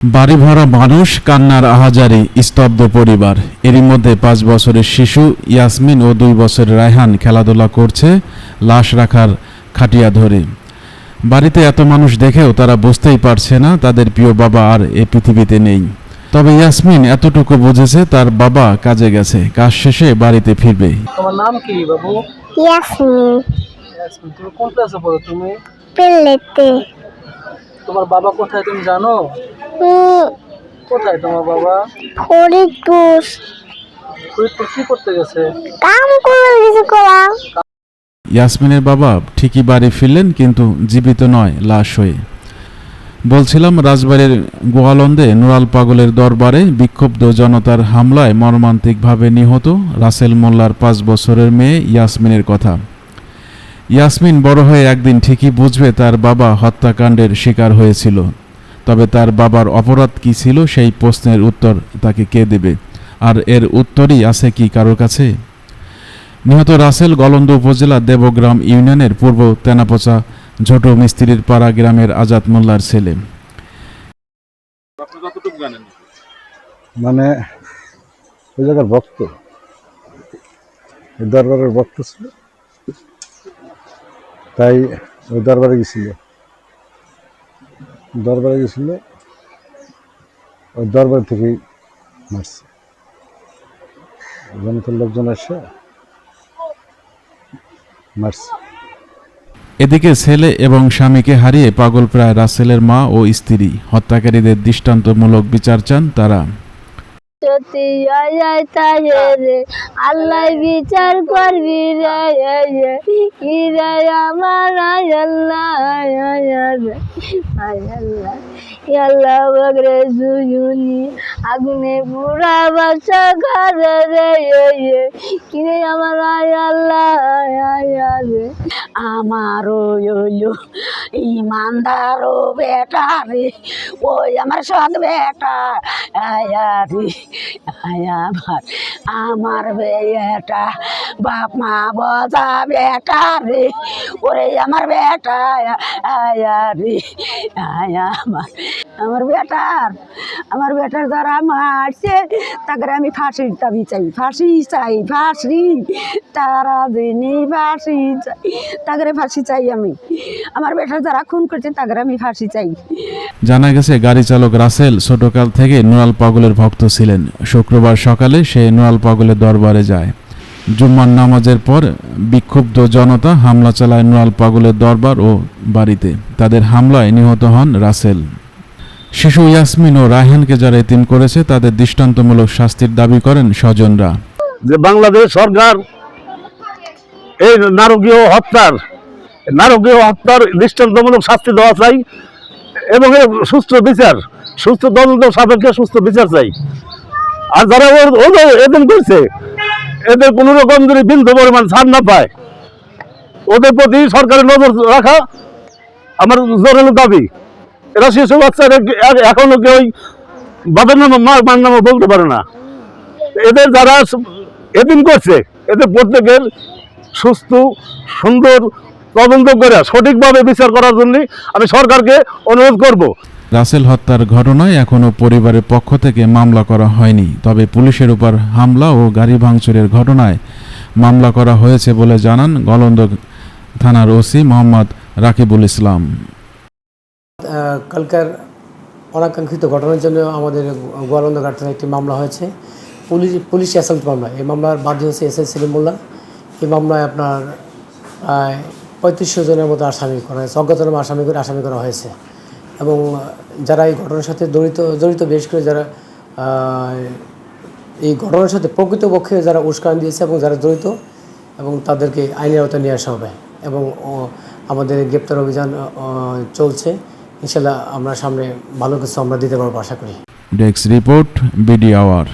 বাড়ি ভরা মানুষ কান্নার আহাজারি স্তব্ধ পরিবার। এরই মধ্যে পাঁচ বছরের শিশু ইয়াসমিন ও দুই বছরের রায়হান খেলাধুলা করছে লাশ রাখার খাটিয়া ধরে। বাড়িতে এত মানুষ দেখেও তারা বুঝতেই পারছে না তাদের প্রিয় বাবা আর এ পৃথিবীতে নেই। তবে ইয়াসমিন এতটুকু বুঝেছে তার বাবা কাজে গেছে কাজ শেষে বাড়িতে ফিরবে। তোমার নাম কি বাবু? ইয়াসমিন। ইয়াসমিন তুমি কোন ক্লাসে পড়ো তুমি? পেলেতে তোমার বাবা কোথায় তুমি জানো? কোথায় তোমার বাবা? ফরিদপুর। ফরিদপুর কি করতে গেছে? কাম করে কিছু করা ইয়াসমিনের বাবা ঠিকই বাড়ি ফিরলেন কিন্তু জীবিত নয় লাশ হয়ে। বলছিলাম রাজবাড়ির গোয়ালন্দে নুরাল পাগলের দরবারে বিক্ষুব্ধ জনতার হামলায় মর্মান্তিকভাবে নিহত রাসেল মোল্লার পাঁচ বছরের মেয়ে ইয়াসমিনের কথা। ইয়াসমিন বড় হয়ে একদিন ঠিকই বুঝবে তার বাবা হত্যাকাণ্ডের শিকার হয়েছিল। তবে তার বাবার অপরাধ কি ছিল সেই প্রশ্নের উত্তর তাকে কে দেবে? আর এর উত্তরই আছে কি কারোর কাছে? নিহত রাসেল গলন্দ উপজেলা দেবগ্রাম ইউনিয়নের পূর্ব তেনাপোচা ঝোটো মিস্ত্রির পাড়া গ্রামের আজাদ মোল্লার ছেলে। মানে ওই জায়গার ভক্ত। দরবারের ভক্ত ছিল। তাই ওই দরবারে গেছিল। দরবারে গেছিল, ওই দরবার থেকেই মারছে। জনতার লোকজন আসে, মারছে। এদিকে ছেলে এবং স্বামীকে হারিয়ে পাগল প্রায় রাসেলের মা ও স্ত্রী হত্যাকারীদের দৃষ্টান্তমূলক বিচার চান তারা। সত্যি আয় তাহে রে। আল্লাহ বিচার করবি রে কি রে আমার আল্লাহ আল্লাহ আল্লাহ। বগরে জুজুনি আগুনে পুরা বাসা ঘরে রে কি রে আমার আয় আল্লাহ রে আমারও ইয়ো ইমানদারও বেটা রে ওই আমার সৎ বেটা আয়া রে আয়া আমার আমার বেটা বাপ মা বজা বেটা রে ওরে আমার বেটা আয়া রে আয়া আমার আমার বেটার আমার বেটার যারা মারছে তাকে আমি ফাঁসির দাবি চাই, ফাঁসি চাই, ফাঁসি, তারা দিনই ফাঁসি চাই তাকে ফাঁসি চাই আমি। আমার বেটার যারা খুন করছে তাকে আমি ফাঁসি চাই। জানা গেছে, গাড়ি চালক রাসেল ছোটকাল থেকে নুরাল পাগলের ভক্ত ছিলেন। শুক্রবার সকালে সে নুরাল পাগলের দরবারে যায়। জুম্মার নামাজের পর বিক্ষুব্ধ জনতা হামলা চালায় নুরাল পাগলের দরবার ও বাড়িতে। তাদের হামলায় নিহত হন রাসেল। শিশু ইয়াসমিন ও রায়হানকে যারা এতিম করেছে, তাদের দৃষ্টান্তমূলক শাস্তির দাবি করেন স্বজনরা। যে বাংলাদেশ সরকার এই নারকীয় হত্যার নারকীয় হত্যার দৃষ্টান্তমূলক শাস্তি দেওয়া চাই এবং সুস্থ বিচার সুস্থ তদন্ত সাপেক্ষে সুস্থ বিচার চাই। আর যারা ওদের এদিন করছে, এদের কোনো রকম যদি বিন্দু পরিমাণ ছাড় না পায়, ওদের প্রতি সরকারের নজর রাখা আমার জরুরি দাবি। এরা শিশু বাচ্চারা এখনও কেউ বাবার নাম, মার নামও বলতে পারে না। এদের যারা এদিন করছে, এদের প্রত্যেকের সুস্থ, সুন্দর তদন্ত করে, সঠিকভাবে বিচার করার জন্য আমি সরকারকে অনুরোধ করব। রাসেল হত্যার ঘটনায় এখনও পরিবারের পক্ষ থেকে মামলা করা হয়নি, তবে পুলিশের উপর হামলা ও গাড়ি ভাঙচুরের ঘটনায় মামলা করা হয়েছে বলে জানান গলন্দ থানার ওসি মোহাম্মদ রাকিবুল ইসলাম। কালকার অনাকাঙ্ক্ষিত ঘটনার জন্য আমাদের গোয়ালন্দ ঘাট একটি মামলা হয়েছে। পুলিশ পুলিশ অ্যাসাল্ট মামলা। এই মামলার বাদী হচ্ছে এস এস সেলিমুল্লাহ এই মামলায় আপনার প্রায় পঁয়ত্রিশশো জনের মতো আসামি করা হয়েছে, অজ্ঞাতনামা আসামি করে আসামি করা হয়েছে। এবং যারা এই ঘটনার সাথে জড়িত জড়িত বেশ করে যারা এই ঘটনার সাথে প্রকৃতপক্ষে যারা উস্কান দিয়েছে এবং যারা জড়িত এবং তাদেরকে আইনের আওতায় নিয়ে আসা হবে এবং আমাদের গ্রেপ্তার অভিযান চলছে। ইনশাল্লাহ আমরা সামনে ভালো কিছু আমরা দিতে পারব আশা করি। Desk report BD hour